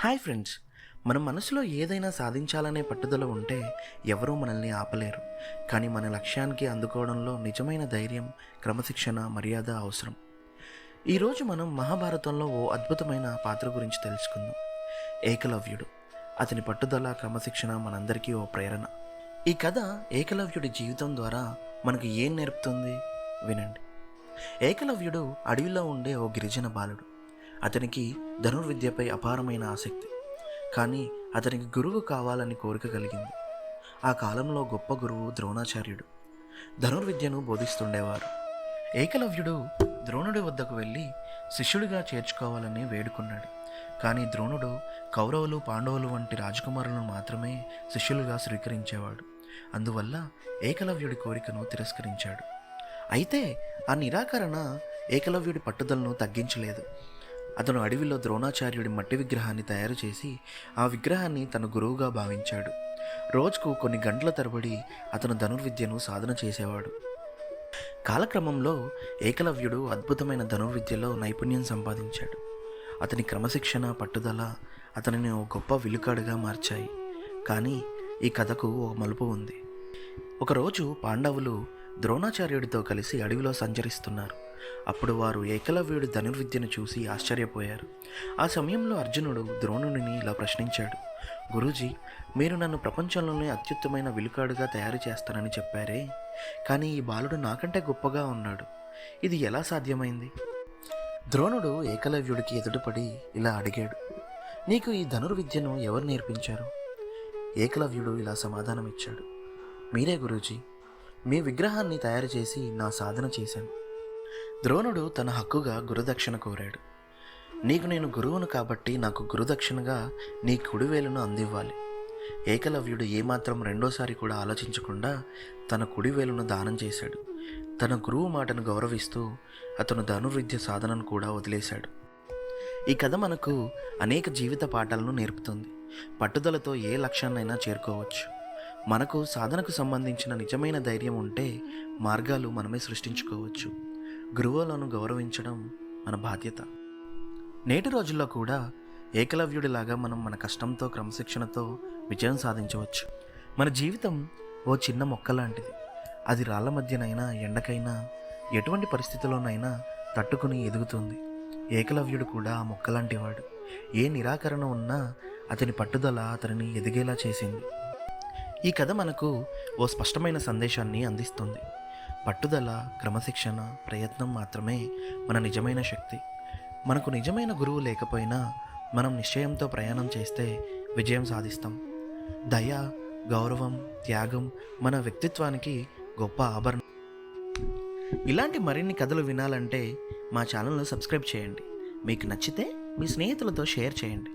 Hi friends మన మనసులో ఏదైనా సాధించాలనే పట్టుదల ఉంటే ఎవరూ మనల్ని ఆపలేరు. కానీ మన లక్ష్యానికి అందుకోవడంలో నిజమైన ధైర్యం క్రమశిక్షణ మర్యాద అవసరం. ఈరోజు మనం మహాభారతంలో ఓ అద్భుతమైన పాత్ర గురించి తెలుసుకుందాం. ఏకలవ్యుడు. అతని పట్టుదల క్రమశిక్షణ మనందరికీ ఓ ప్రేరణ. ఈ కథ ఏకలవ్యుడి జీవితం ద్వారా మనకు ఏం నేర్పుతుంది? వినండి. ఏకలవ్యుడు అడవిలో ఉండే ఓ గిరిజన బాలుడు. అతనికి ధనుర్విద్యపై అపారమైన ఆసక్తి. కానీ అతనికి గురువు కావాలని కోరిక కలిగింది. ఆ కాలంలో గొప్ప గురువు ద్రోణాచార్యుడు. ధనుర్విద్యను బోధిస్తుండేవారు. ఏకలవ్యుడు ద్రోణుడి వద్దకు వెళ్ళి శిష్యుడిగా చేర్చుకోవాలని వేడుకున్నాడు. కానీ ద్రోణుడు కౌరవులు పాండవులు వంటి రాజకుమారులను మాత్రమే శిష్యులుగా స్వీకరించేవాడు. అందువల్ల ఏకలవ్యుడి కోరికను తిరస్కరించాడు. అయితే ఆ నిరాకరణ ఏకలవ్యుడి పట్టుదలను తగ్గించలేదు. అతను అడవిలో ద్రోణాచార్యుడి మట్టి విగ్రహాన్ని తయారు చేసి ఆ విగ్రహాన్ని తన గురువుగా భావించాడు. రోజుకు కొన్ని గంటల తరబడి అతను ధనుర్విద్యను సాధన చేసేవాడు. కాలక్రమంలో ఏకలవ్యుడు అద్భుతమైన ధనుర్విద్యలో నైపుణ్యం సంపాదించాడు. అతని క్రమశిక్షణ పట్టుదల అతనిని ఓ గొప్ప విలుకాడుగా మార్చాయి. కానీ ఈ కథకు ఓ మలుపు ఉంది. ఒకరోజు పాండవులు ద్రోణాచార్యుడితో కలిసి అడవిలో సంచరిస్తున్నారు. అప్పుడు వారు ఏకలవ్యుడి ధనుర్విద్యను చూసి ఆశ్చర్యపోయారు. ఆ సమయంలో అర్జునుడు ద్రోణుడిని ఇలా ప్రశ్నించాడు గురూజీ మీరు నన్ను ప్రపంచంలోనే అత్యుత్తమైన విలుకాడుగా తయారు చేస్తానని చెప్పారే కానీ ఈ బాలుడు నాకంటే గొప్పగా ఉన్నాడు. ఇది ఎలా సాధ్యమైంది? ద్రోణుడు ఏకలవ్యుడికి ఎదుటపడి ఇలా అడిగాడు నీకు ఈ ధనుర్విద్యను ఎవరు నేర్పించారు? ఏకలవ్యుడు ఇలా సమాధానమిచ్చాడు మీరే గురూజీ మీ విగ్రహాన్ని తయారు చేసి నా సాధన చేశాను. ద్రోణుడు తన హక్కుగా గురుదక్షిణ కోరాడు. నీకు నేను గురువును కాబట్టి నాకు గురుదక్షిణగా నీ కుడివేలును అందివ్వాలి. ఏకలవ్యుడు ఏమాత్రం రెండోసారి కూడా ఆలోచించకుండా తన కుడివేలును దానం చేశాడు. తన గురువు మాటను గౌరవిస్తూ అతను ధనుర్విద్య సాధనను కూడా వదిలేశాడు. ఈ కథ మనకు అనేక జీవిత పాఠాలను నేర్పుతుంది. పట్టుదలతో ఏ లక్ష్యాన్నైనా చేరుకోవచ్చు. మనకు సాధనకు సంబంధించిన నిజమైన ధైర్యం ఉంటే మార్గాలు మనమే సృష్టించుకోవచ్చు. గురువులను గౌరవించడం మన బాధ్యత. నేటి రోజుల్లో కూడా ఏకలవ్యుడిలాగా మనం మన కష్టంతో క్రమశిక్షణతో విజయం సాధించవచ్చు. మన జీవితం ఓ చిన్న మొక్క లాంటిది అది రాళ్ళ మధ్యనైనా ఎండకైనా ఎటువంటి పరిస్థితుల్లోనైనా తట్టుకుని ఎదుగుతుంది. ఏకలవ్యుడు కూడా ఆ మొక్కలాంటివాడు. ఏ నిరాకరణ ఉన్నా అతని పట్టుదల అతనిని ఎదిగేలా చేసింది. ఈ కథ మనకు ఓ స్పష్టమైన సందేశాన్ని అందిస్తుంది. పట్టుదల క్రమశిక్షణ ప్రయత్నం మాత్రమే మన నిజమైన శక్తి. మనకు నిజమైన గురువు లేకపోయినా మనం నిశ్చయంతో ప్రయాణం చేస్తే విజయం సాధిస్తాం. దయ గౌరవం త్యాగం మన వ్యక్తిత్వానికి గొప్ప ఆభరణం. ఇలాంటి మరిన్ని కథలు వినాలంటే మా ఛానల్ను సబ్స్క్రైబ్ చేయండి. మీకు నచ్చితే మీ స్నేహితులతో షేర్ చేయండి.